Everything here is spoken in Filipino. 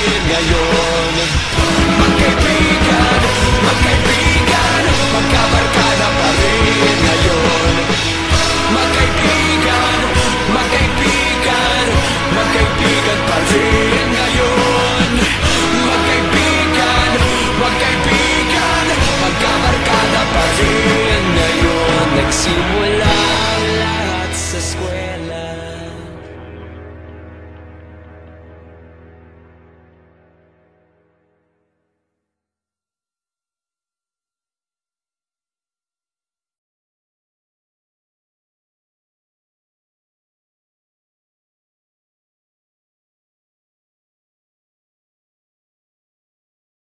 your